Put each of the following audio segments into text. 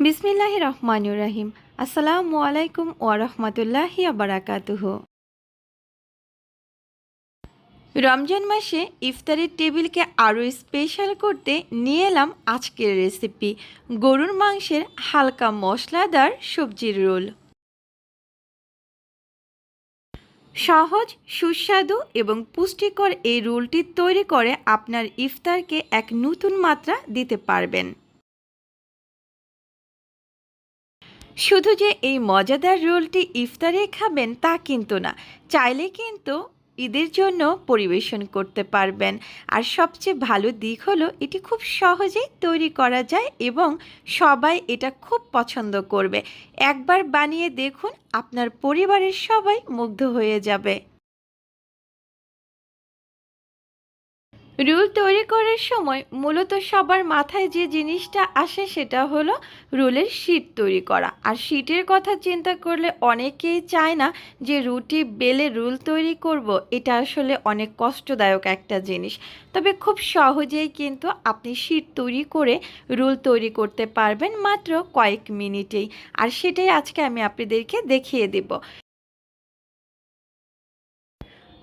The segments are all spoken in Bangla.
বিসমিল্লাহ রহমানুর রাহিম। আসসালামু আলাইকুম ওয়া রাহমাতুল্লাহি ওয়া বারাকাতুহু। রমজান মাসে ইফতারের টেবিলকে আরও স্পেশাল করতে নিয়ে এলাম আজকের রেসিপি গরুর মাংসের হালকা মশলাদার সবজির রোল। সহজ, সুস্বাদু এবং পুষ্টিকর এই রোলটি তৈরি করে আপনার ইফতারকে এক নতুন মাত্রা দিতে পারবেন। শুধু যে এই মজাদার রোলটি ইফতারে খাবেন তা কিন্তু না, চাইলে কিন্তু ঈদের জন্য পরিবেশন করতে পারবেন। আর সবচেয়ে ভালো দিক হলো এটি খুব সহজেই তৈরি করা যায় এবং সবাই এটা খুব পছন্দ করবে। একবার বানিয়ে দেখুন, আপনার পরিবারের সবাই মুগ্ধ হয়ে যাবে। রুল তৈরি করার সময় মূলত সবার মাথায় যে জিনিসটা আসে সেটা হলো রুলের শীট তৈরি করা। আর শীটের কথা চিন্তা করলে অনেকেই চায় না যে রুটি বেলে রুল তৈরি করব, এটা আসলে অনেক কষ্টদায়ক একটা জিনিস। তবে খুব সহজেই কিন্তু আপনি শীট তৈরি করে রুল তৈরি করতে পারবেন মাত্র কয়েক মিনিটেই। আর সেটাই আজকে আমি আপনাদেরকে দেখিয়ে দেব।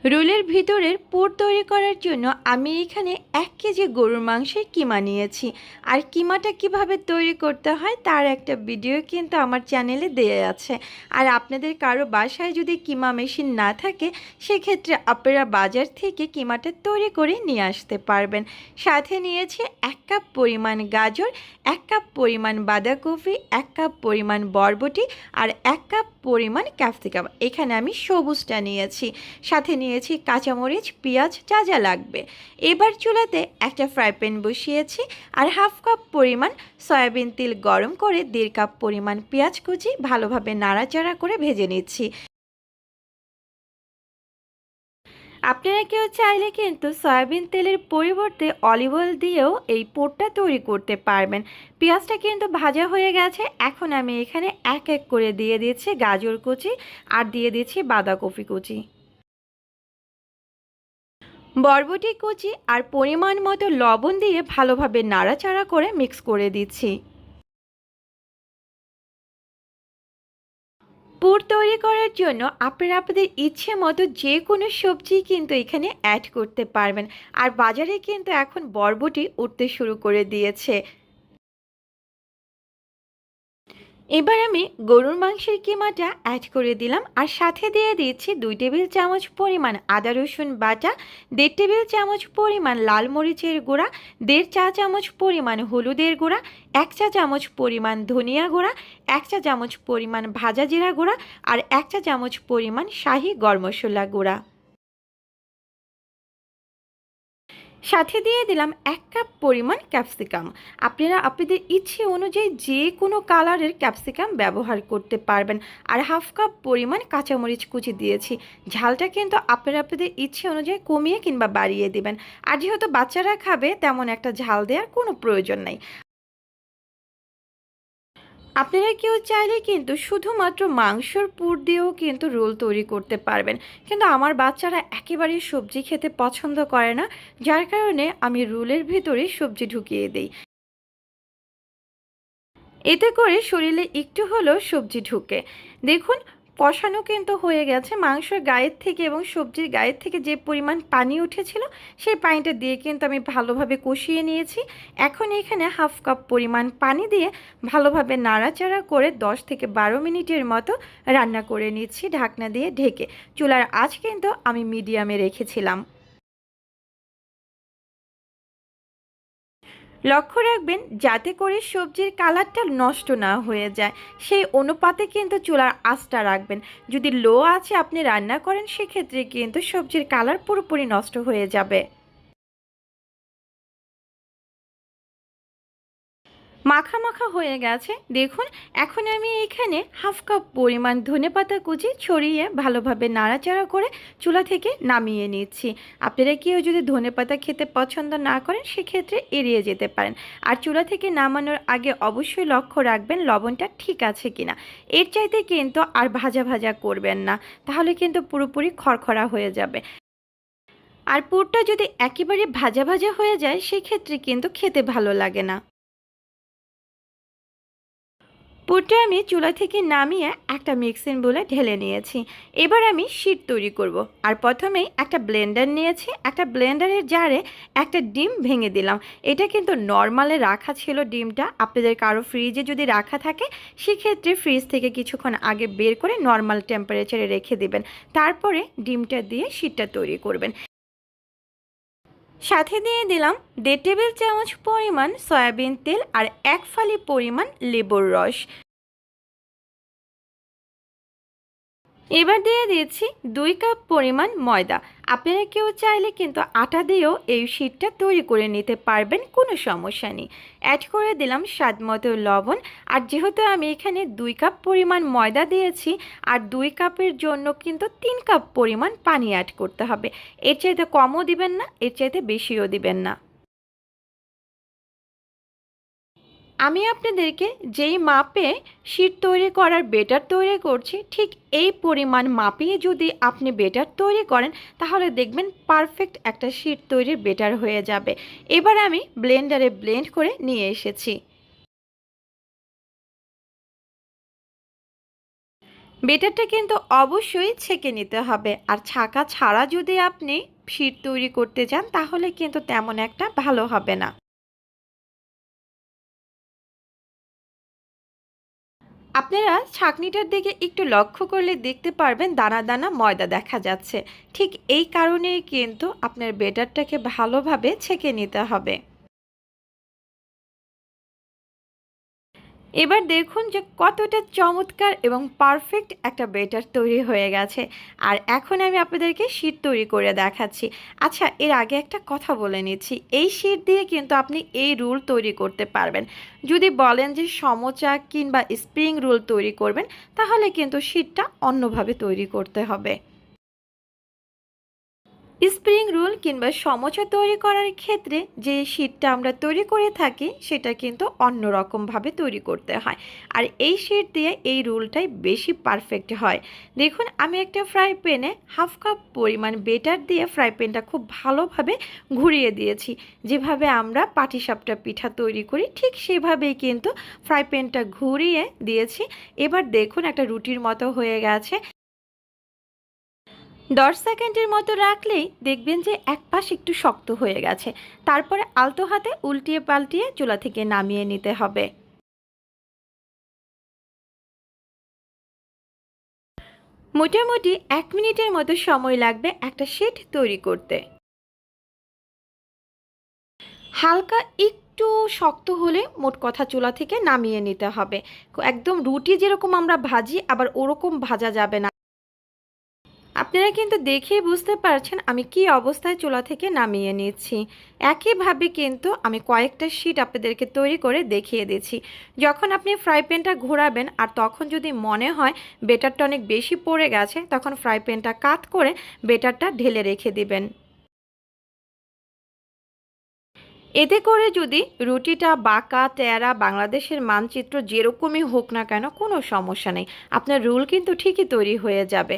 রোলের ভিতরের পুর তৈরি করার জন্য আমি এখানে এক কেজি গরুর মাংসের কিমা নিয়েছি। আর কিমাটা কীভাবে তৈরি করতে হয় তার একটা ভিডিও কিন্তু আমার চ্যানেলে দেয়া আছে। আর আপনাদের কারও বাসায় যদি কিমা মেশিন না থাকে, সেক্ষেত্রে আপনারা বাজার থেকে কিমাটা তৈরি করে নিয়ে আসতে পারবেন। সাথে নিয়েছি এক কাপ পরিমাণ গাজর, এক কাপ পরিমাণ বাঁধাকপি, এক কাপ পরিমাণ বরবটি আর এক কাপ পরিমাণ ক্যাপসিকাম। এখানে আমি সবুজটা নিয়েছি। সাথে নিয়েছি কাঁচামরিচ, পেঁয়াজ, যা যা লাগবে। এবার চুলাতে একটা ফ্রাই প্যান বসিয়েছি আর হাফ কাপ পরিমাণ সয়াবিন তেল গরম করে দেড় কাপ পরিমাণ পেঁয়াজ কুচি ভালোভাবে নাড়াচাড়া করে ভেজে নিচ্ছি। আপনারা কেউ চাইলে কিন্তু সয়াবিন তেলের পরিবর্তে অলিভ অয়েল দিয়েও এই পোটটা তৈরি করতে পারবেন। পেঁয়াজটা কিন্তু ভাজা হয়ে গেছে, এখন আমি এখানে এক এক করে দিয়ে দিচ্ছি গাজর কুচি আর দিয়ে দিচ্ছি বাঁধাকপি কুচি। বরবটি কুচি আর পরিমাণ মতো লবণ দিয়ে ভালোভাবে নাড়াচাড়া করে মিক্স করে দিচ্ছি। পুর তৈরি করার জন্য আপনারা আপনাদের ইচ্ছে মতো যে কোনো সবজি কিন্তু এখানে অ্যাড করতে পারবেন। আর বাজারে কিন্তু এখন বরবটি উঠতে শুরু করে দিয়েছে। এবার আমি গরুর মাংসের কিমাটা অ্যাড করে দিলাম আর সাথে দিয়ে দিচ্ছি দুই টেবিল চামচ পরিমাণ আদা রসুন বাটা, দেড় টেবিল চামচ পরিমাণ লাল মরিচের গুঁড়া, দেড় চা চামচ পরিমাণ হলুদের গুঁড়া, এক চা চামচ পরিমাণ ধনিয়া গুঁড়া, এক চা চামচ পরিমাণ ভাজা জিরা গুঁড়া আর এক চা চামচ পরিমাণ শাহি গরম মশলা গুঁড়া। সাথে দিয়ে দিলাম এক কাপ পরিমাণ ক্যাপসিকাম। আপনারা আপনাদের ইচ্ছে অনুযায়ী যে কোনো কালারের ক্যাপসিকাম ব্যবহার করতে পারবেন। আর হাফ কাপ পরিমাণ কাঁচামরিচ কুচি দিয়েছি। ঝালটা কিন্তু আপনারা আপনাদের ইচ্ছে অনুযায়ী কমিয়ে কিংবা বাড়িয়ে দিবেন। আর যেহেতু বাচ্চারা খাবে, তেমন একটা ঝাল দেওয়ার কোনো প্রয়োজন নাই। আপনারা কেউ চাইলে কিন্তু শুধুমাত্র মাংসর পুর দিয়েও কিন্তু রোল তৈরি করতে পারবেন। কিন্তু আমার বাচ্চারা একেবারেই সবজি খেতে পছন্দ করে না, যার কারণে আমি রোলের ভিতরে সবজি ঢুকিয়ে দিই। এতে করে শরীরে একটু হলেও সবজি ঢুকে। দেখুন কষানো কিন্তু হয়ে গেছে। মাংসের গায়ের থেকে এবং সবজির গায়ের থেকে যে পরিমাণ পানি উঠেছিল, সেই পানিটা দিয়ে কিন্তু আমি ভালোভাবে কষিয়ে নিয়েছি। এখন এখানে হাফ কাপ পরিমাণ পানি দিয়ে ভালোভাবে নাড়াচাড়া করে 10 থেকে বারো মিনিটের মতো রান্না করে নিচ্ছি ঢাকনা দিয়ে ঢেকে। চুলার আঁচ কিন্তু আমি মিডিয়ামে রেখেছিলাম। লক্ষ্য রাখবেন, যাতে করে সবজির কালারটা নষ্ট না হয়ে যায়। সেই অনুপাতে কিন্তু চুলার আঁচটা রাখবেন। যদি লো আছে আপনি রান্না করেন, সেক্ষেত্রে কিন্তু সবজির কালার পুরোপুরি নষ্ট হয়ে যাবে। মাখা মাখা হয়ে গেছে। দেখুন, এখন আমি এখানে হাফ কাপ পরিমাণ ধনেপাতা কুচি ছড়িয়ে ভালোভাবে নাড়াচাড়া করে চুলা থেকে নামিয়ে নিচ্ছি। আপনারা কেউ যদি ধনেপাতা খেতে পছন্দ না করেন, সেক্ষেত্রে এড়িয়ে যেতে পারেন। আর চুলা থেকে নামানোর আগে অবশ্যই লক্ষ্য রাখবেন লবণটা ঠিক আছে কিনা। এর চাইতে কিন্তু আর ভাজা ভাজা করবেন না, তাহলে কিন্তু পুরোপুরি খড়খড়া হয়ে যাবে। আর পুরটা যদি একেবারে ভাজা ভাজা হয়ে যায়, সেক্ষেত্রে কিন্তু খেতে ভালো লাগে না। পুরটা আমি চুলা থেকে নামিয়ে একটা মিক্সিং বলে ঢেলে নিয়েছি। এবার আমি শীট তৈরি করব। আর প্রথমেই একটা ব্লেন্ডার নিয়েছি। একটা ব্লেন্ডারের জারে একটা ডিম ভেঙে দিলাম। এটা কিন্তু নর্মালে রাখা ছিল ডিমটা। আপনাদের কারও ফ্রিজে যদি রাখা থাকে, সেক্ষেত্রে ফ্রিজ থেকে কিছুক্ষণ আগে বের করে নর্মাল টেম্পারেচারে রেখে দিবেন। তারপরে ডিমটা দিয়ে শীটটা তৈরি করবেন। সাথে দিয়ে দিলাম দেড় টেবিল চামচ পরিমাণ সয়াবিন তেল আর এক ফালি পরিমাণ লেবুর রস। এবার দিয়ে দিয়েছি দুই কাপ পরিমাণ ময়দা। আপনারা কেউ চাইলে কিন্তু আটা দিয়েও এই শীটটা তৈরি করে নিতে পারবেন, কোনো সমস্যা নেই। অ্যাড করে দিলাম স্বাদ মতো লবণ। আর যেহেতু আমি এখানে দুই কাপ পরিমাণ ময়দা দিয়েছি, আর দুই কাপের জন্য কিন্তু তিন কাপ পরিমাণ পানি অ্যাড করতে হবে। এর চাইতে কমও দিবেন না, এর চাইতে বেশিও দিবেন না। আমি আপনাদেরকে যেই মাপে শীট তৈরি করার বেটার তৈরি করছি, ঠিক এই পরিমাণ মাপিয়ে যদি আপনি বেটার তৈরি করেন, তাহলে দেখবেন পারফেক্ট একটা শীট তৈরির বেটার হয়ে যাবে। এবার আমি ব্লেন্ডারে ব্লেন্ড করে নিয়ে এসেছি। বেটারটা কিন্তু অবশ্যই ছেঁকে নিতে হবে। আর ছাকা ছাড়া যদি আপনি শীট তৈরি করতে চান, তাহলে কিন্তু তেমন একটা ভালো হবে না। আপনারা ছাঁকনিটার দিকে একটু লক্ষ্য করলে দেখতে পারবেন দানা দানা ময়দা দেখা যাচ্ছে। ঠিক এই কারণেই কিন্তু আপনার বেটারটাকে ভালোভাবে ছেঁকে নিতে হবে। এবার দেখুন যে কতটা চমৎকার এবং পারফেক্ট একটা বেটার তৈরি হয়ে গেছে। আর এখন আমি আপনাদেরকে শীট তৈরি করে দেখাচ্ছি। আচ্ছা এর আগে একটা কথা বলে নিচ্ছি। এই শীট দিয়ে কিন্তু আপনি এই রুল তৈরি করতে পারবেন। যদি বলেন যে সমচা কিংবা স্প্রিং রুল তৈরি করবেন, তাহলে কিন্তু শীটটা অন্যভাবে তৈরি করতে হবে। স্প্রিং রোল কিংবা সমোচা তৈরি করার ক্ষেত্রে যে শীটটা আমরা তৈরি করে থাকি, সেটা কিন্তু অন্য রকমভাবে তৈরি করতে হয়। আর এই শীট দিয়ে এই রোলটাই বেশি পারফেক্ট হয়। দেখুন, আমি একটা ফ্রাই প্যানে হাফ কাপ পরিমাণ বেটার দিয়ে ফ্রাই প্যানটা খুব ভালোভাবে ঘুরিয়ে দিয়েছি। যেভাবে আমরা পাটিসাপটা পিঠা তৈরি করি, ঠিক সেভাবেই কিন্তু ফ্রাই প্যানটা ঘুরিয়ে দিয়েছি। এবার দেখুন, একটা রুটির মতো হয়ে গেছে। দশ সেকেন্ডের মতো রাখলেই দেখবেন যে এক পাশ একটু শক্ত হয়ে গেছে। তারপরে আলতো হাতে উল্টিয়ে পাল্টিয়ে চুলা থেকে নামিয়ে নিতে হবে। মোটামুটি এক মিনিটের মতো সময় লাগবে একটা শিট তৈরি করতে। হালকা একটু শক্ত হলে মোট কথা চুলা থেকে নামিয়ে নিতে হবে। একদম রুটি যেরকম আমরা ভাজি, আবার ওরকম ভাজা যাবে না। আপনারা কিন্তু দেখেই বুঝতে পারছেন আমি কি অবস্থায় চুলা থেকে নামিয়ে নিচ্ছি। একইভাবে কিন্তু আমি কয়েকটা শিট আপনাদেরকে তৈরি করে দেখিয়ে দিচ্ছি। যখন আপনি ফ্রাই প্যানটা ঘোরাবেন আর তখন যদি মনে হয় বেটারটা অনেক বেশি পড়ে গেছে, তখন ফ্রাই প্যানটা কাত করে বেটারটা ঢেলে রেখে দিবেন। এতে করে যদি রুটিটা বাঁকা, তেরা, বাংলাদেশের মানচিত্র যেরকমই হোক না কেন কোনো সমস্যা নেই। আপনার রুল কিন্তু ঠিকই তৈরি হয়ে যাবে।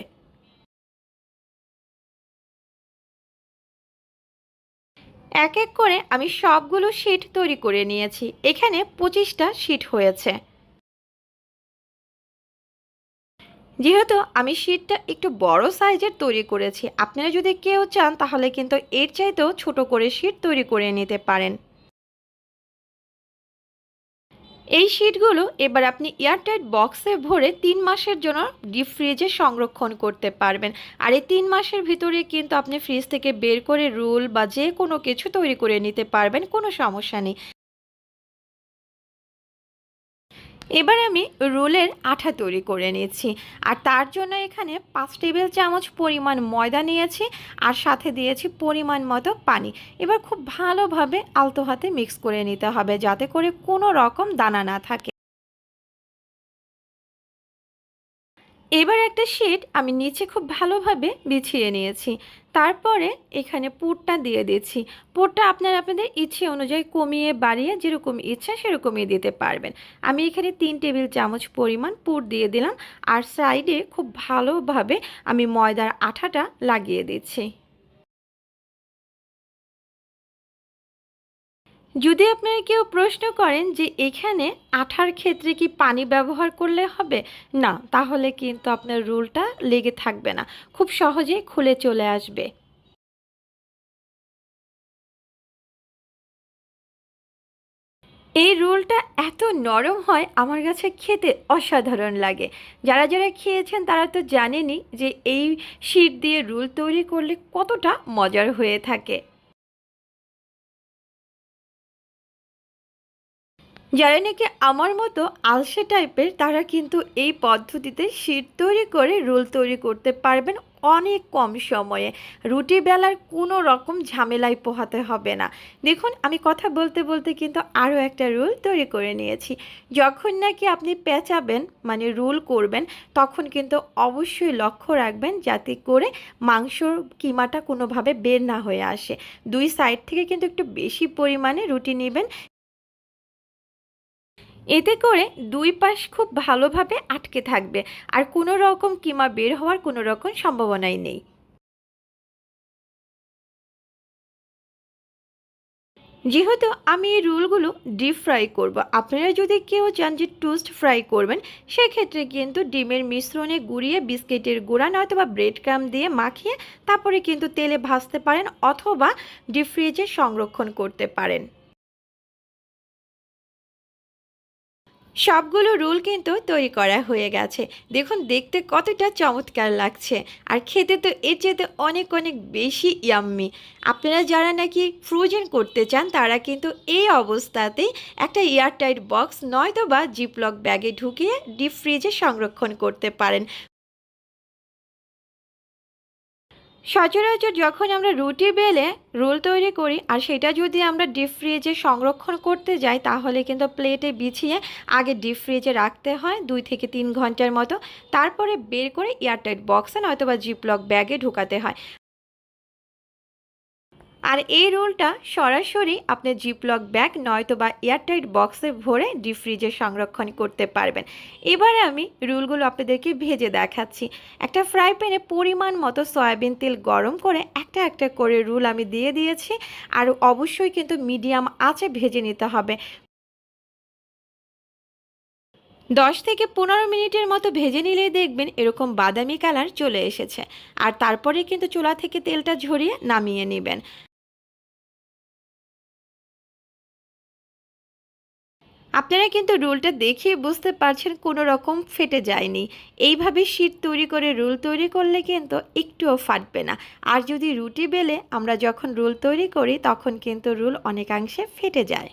এক এক করে আমি সবগুলো শিট তৈরি করে নিয়েছি। এখানে পঁচিশটা শিট হয়েছে। যেহেতু আমি শিটটা একটু বড় সাইজের তৈরি করেছি, আপনারা যদি কেউ চান তাহলে কিন্তু এর চাইতেও ছোট করে শিট তৈরি করে নিতে পারেন। এই শিটগুলো এবার আপনি এয়ারটাইট বক্সে ভরে তিন মাসের জন্য ডিপ ফ্রিজে সংরক্ষণ করতে পারবেন। আর এই তিন মাসের ভিতরে কিন্তু আপনি ফ্রিজ থেকে বের করে রোল বা যে কোনো কিছু তৈরি করে নিতে পারবেন, কোনো সমস্যা নেই। এবার আমি রোলের আঠা তৈরি করে নিয়েছি। আর তার জন্য এখানে পাঁচ টেবিল চামচ পরিমাণ ময়দা নিয়েছি আর সাথে দিয়েছি পরিমাণ মতো পানি। এবার খুব ভালোভাবে আলতো হাতে মিক্স করে নিতে হবে যাতে করে কোনো রকম দানা না থাকে। এবার একটা শিট আমি নিচে খুব ভালোভাবে বিছিয়ে নিয়েছি। তারপরে এখানে পুরটা দিয়ে দিচ্ছি। পুরটা আপনার আপনাদের ইচ্ছে অনুযায়ী কমিয়ে বাড়িয়ে যেরকম ইচ্ছা সেরকমই দিতে পারবেন। আমি এখানে তিন টেবিল চামচ পরিমাণ পুর দিয়ে দিলাম। আর সাইডে খুব ভালোভাবে আমি ময়দার আঠাটা লাগিয়ে দিচ্ছি। যদি আপনারা কেউ প্রশ্ন করেন যে এখানে আঠার ক্ষেত্রে কি পানি ব্যবহার করলে হবে? না, তাহলে কিন্তু আপনার রোলটা লেগে থাকবে না। খুব সহজেই খুলে চলে আসবে। এই রোলটা এত নরম হয়, আমার কাছে খেতে অসাধারণ লাগে। যারা যারা খেয়েছেন, তারা তো জানেনই যে এই শীত দিয়ে রোল তৈরি করলে কতটা মজার হয়ে থাকে। যারা নাকি আমার মতো আলসে টাইপের তারা কিন্তু এই পদ্ধতিতে শীত তৈরি করে রোল তৈরি করতে পারবেন অনেক কম সময়ে। রুটি বেলার কোনো রকম ঝামেলায় পোহাতে হবে না। দেখুন, আমি কথা বলতে বলতে কিন্তু আরও একটা রোল তৈরি করে নিয়েছি। যখন নাকি আপনি পেঁচাবেন মানে রোল করবেন, তখন কিন্তু অবশ্যই লক্ষ্য রাখবেন যাতে করে মাংসর কিমাটা কোনোভাবে বের না হয়ে আসে। দুই সাইড থেকে কিন্তু একটু বেশি পরিমাণে রুটি নেবেন। এতে করে দুই পাশ খুব ভালোভাবে আটকে থাকবে আর কোনো রকম কিমা বের হওয়ার কোনো রকম সম্ভাবনাই নেই। যেহেতু আমি এই রোলগুলো ডিপ ফ্রাই করব, আপনারা যদি কেউ চান যে টোস্ট ফ্রাই করবেন, সেক্ষেত্রে কিন্তু ডিমের মিশ্রণে গুঁড়িয়ে বিস্কিটের গুঁড়া নয়তো বা ব্রেড ক্রাম দিয়ে মাখিয়ে তারপরে কিন্তু তেলে ভাজতে পারেন অথবা ডিপ ফ্রিজে সংরক্ষণ করতে পারেন। সবগুলো রোল কিন্তু তৈরি করা হয়ে গেছে। দেখুন, দেখতে কতটা চমৎকার লাগছে। আর খেতে তো এর চেয়ে অনেক অনেক বেশি ইয়াম্মি আপনারা যারা নাকি ফ্রোজেন করতে চান, তারা কিন্তু এই অবস্থাতে একটা এয়ারটাইট বক্স নয়তো বা জিপলক ব্যাগে ঢুকিয়ে ডিপ ফ্রিজে সংরক্ষণ করতে পারেন। সচরাচর যখন আমরা রুটি বেলে রোল তৈরি করি, আর সেটা যদি আমরা ডিপ ফ্রিজে সংরক্ষণ করতে যাই, তাহলে কিন্তু প্লেটে বিছিয়ে আগে ডিপ ফ্রিজে রাখতে হয় দুই থেকে তিন ঘণ্টার মতো। তারপরে বের করে এয়ারটাইট বক্সে নয়তো বা জিপলক ব্যাগে ঢুকাতে হয়। আর এই রোলটা সরাসরি আপনি জিপলক ব্যাগ নয়তো বা এয়ারটাইট বক্সে ভরে ডিপ ফ্রিজে সংরক্ষণ করতে পারবেন। এবারে আমি রোলগুলো আপনাদেরকে ভেজে দেখাচ্ছি। একটা ফ্রাই প্যানে পরিমাণ মতো সয়াবিন তেল গরম করে একটা একটা করে রোল আমি দিয়ে দিয়েছি। আর অবশ্যই কিন্তু মিডিয়াম আঁচে ভেজে নিতে হবে। দশ থেকে পনেরো মিনিটের মতো ভেজে নিলেই দেখবেন এরকম বাদামি কালার চলে এসেছে। আর তারপরে কিন্তু চুলা থেকে তেলটা ঝরিয়ে নামিয়ে নেবেন। আপনারা কিন্তু রোলটা দেখে বুঝতে পারছেন কোনো রকম ফেটে যায়নি। এইভাবে শীত তৈরি করে রোল তৈরি করলে কিন্তু একটুও ফাটবে না। আর যদি রুটি বেলে আমরা যখন রোল তৈরি করি, তখন কিন্তু রোল অনেকাংশে ফেটে যায়।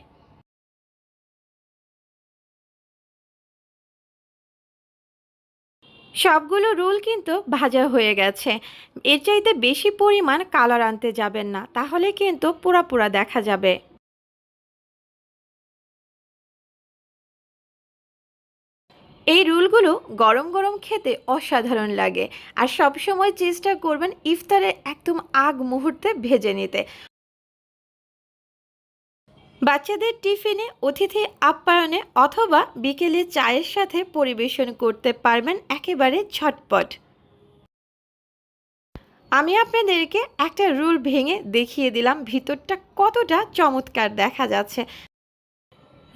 সবগুলো রোল কিন্তু ভাজা হয়ে গেছে। এর চাইতে বেশি পরিমাণ কালার আনতে যাবেন না। তাহলে কিন্তু পুরা পুরা দেখা যাবে। এই রুলগুলো গরম গরম খেতে অসাধারণ লাগে আর সবসময় চেষ্টা করবেন ইফতারে একদম আগ মুহূর্তে ভেজে নিতে। বাচ্চাদের টিফিনে অতিথি আপ্যায়নে অথবা বিকেলে চায়ের সাথে পরিবেশন করতে পারবেন একেবারে ঝটপট। আমি আপনাদেরকে একটা রুল ভেঙে দেখিয়ে দিলাম, ভিতরটা কতটা চমৎকার দেখা যাচ্ছে।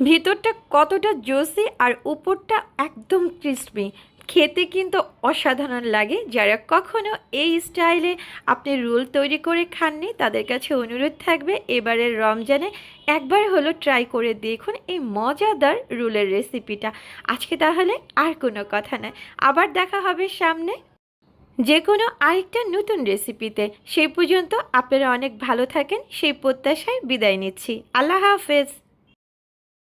ভেতরটা কতটা জোসি আর উপরটা একদম ক্রিসপি। খেতে কিন্তু অসাধারণ লাগে। যারা কখনো এই স্টাইলে আপনি রোল তৈরি করে খাননি, তাদের কাছে অনুরোধ থাকবে এবারের রমজানে একবার হলো ট্রাই করে দেখুন এই মজাদার রোলের রেসিপিটা আজকে তাহলে আর কোনো কথা নয়। আবার দেখা হবে সামনে যে কোনো আরেকটা নতুন রেসিপিতে সেই পর্যন্ত আপনারা অনেক ভালো থাকেন। সেই প্রত্যাশায় বিদায় নিচ্ছি। আল্লাহ হাফেজ।